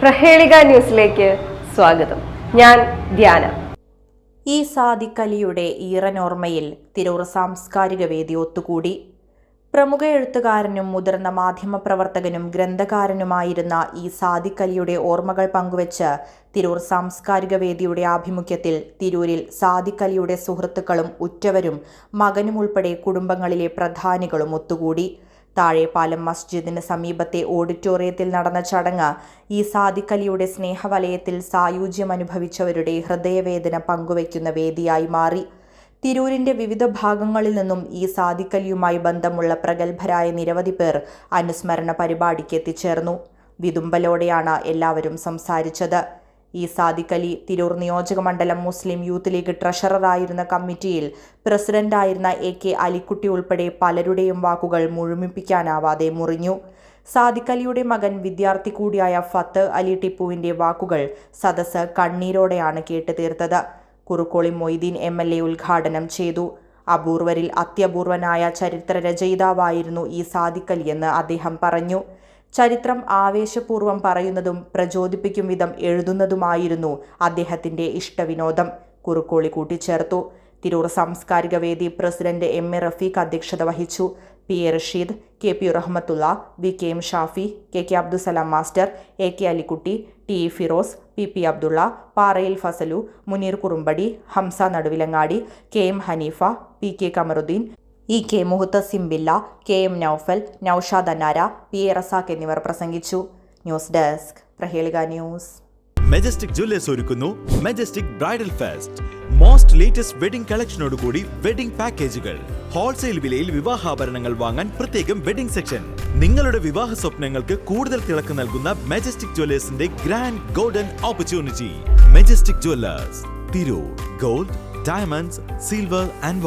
പ്രഹേളിക ന്യൂസിലേക്ക് സ്വാഗതം. ഞാൻ ധ്യാന. ഈ സാദിക്കലിയുടെ ഈറനോർമ്മയിൽ തിരൂർ സാംസ്കാരിക വേദി ഒത്തുകൂടി. പ്രമുഖ എഴുത്തുകാരനും മുതിർന്ന മാധ്യമപ്രവർത്തകനും ഗ്രന്ഥകാരനുമായിരുന്ന ഈ സാദിക്കലിയുടെ ഓർമ്മകൾ പങ്കുവച്ച് തിരൂർ സാംസ്കാരിക വേദിയുടെ ആഭിമുഖ്യത്തിൽ തിരൂരിൽ സാദിക്കലിയുടെ സുഹൃത്തുക്കളും ഉറ്റവരും മകനും ഉൾപ്പെടെ കുടുംബങ്ങളിലെ പ്രധാനികളും ഒത്തുകൂടി. താഴെപ്പാലം മസ്ജിദിന് സമീപത്തെ ഓഡിറ്റോറിയത്തിൽ നടന്ന ചടങ്ങ് ഈ സാദിഖലിയുടെ സ്നേഹവലയത്തിൽ സായുജ്യം അനുഭവിച്ചവരുടെ ഹൃദയവേദന പങ്കുവയ്ക്കുന്ന വേദിയായി മാറി. തിരൂരിന്റെ വിവിധ ഭാഗങ്ങളിൽ നിന്നും ഈ സാദിഖലിയുമായി ബന്ധമുള്ള പ്രഗത്ഭരായ നിരവധി പേർ അനുസ്മരണ പരിപാടിക്ക് എത്തിച്ചേർന്നു. വിതുമ്പലോടെയാണ് എല്ലാവരും സംസാരിച്ചത്. ഈ സാദിഖലി തിരൂർ നിയോജക മണ്ഡലം മുസ്ലിം യൂത്ത് ലീഗ് ട്രഷററായിരുന്ന കമ്മിറ്റിയിൽ പ്രസിഡന്റായിരുന്ന എ കെ അലിക്കുട്ടി ഉൾപ്പെടെ പലരുടെയും വാക്കുകൾ മുഴുമിപ്പിക്കാനാവാതെ മുറിഞ്ഞു. സാദിഖലിയുടെ മകൻ വിദ്യാർത്ഥി കൂടിയായ ഫത്ത് അലി ടിപ്പുവിന്റെ വാക്കുകൾ സദസ് കണ്ണീരോടെയാണ് കേട്ടു തീർത്തത് Kurukkoli Moideen M L A ഉദ്ഘാടനം ചെയ്തു. അപൂർവരിൽ അത്യപൂർവനായ ചരിത്ര രചയിതാവായിരുന്നു ഈ സാദിഖലിയെന്ന് അദ്ദേഹം പറഞ്ഞു. ചരിത്രം ആവേശപൂർവം പറയുന്നതും പ്രചോദിപ്പിക്കും വിധം എഴുതുന്നതുമായിരുന്നു അദ്ദേഹത്തിന്റെ ഇഷ്ടവിനോദം. കുറുക്കോളി കൂട്ടിച്ചേർത്തു. തിരൂർ സാംസ്കാരിക വേദി പ്രസിഡന്റ് എം എ റഫീഖ് അധ്യക്ഷത വഹിച്ചു. P A Rasheed K P Rahmathulla V K M Shafi K K Abdussalam master A K Alikutty T E Firoz P P Abdulla Parayil Fasalu Muneer Kurumbadi Hamza Naduvilangadi K M Haneefa P K Kamaruddeen E K Muhathasim Billa K M Noufal Noushad Annara P A Razak എന്നിവർ പ്രസംഗിച്ചു. News desk Prahelika news. Majestic Jewellers ഒരുക്കുന്നു. Majestic bridal fest most latest wedding കളക്ഷനോടുകൂടി wedding പാക്കേജുകൾ wholesale വിലയിൽ വിവാഹാഭരണങ്ങൾ വാങ്ങാൻ പ്രത്യേകം wedding section നിങ്ങളുടെ വിവാഹ സ്വപ്നങ്ങൾക്ക് കൂടുതൽ തിളക്ക് നൽകുന്ന majestic ജുവല്ലേഴ്സിന്റെ grand golden opportunity Majestic Jewellers Tirur gold diamonds silver and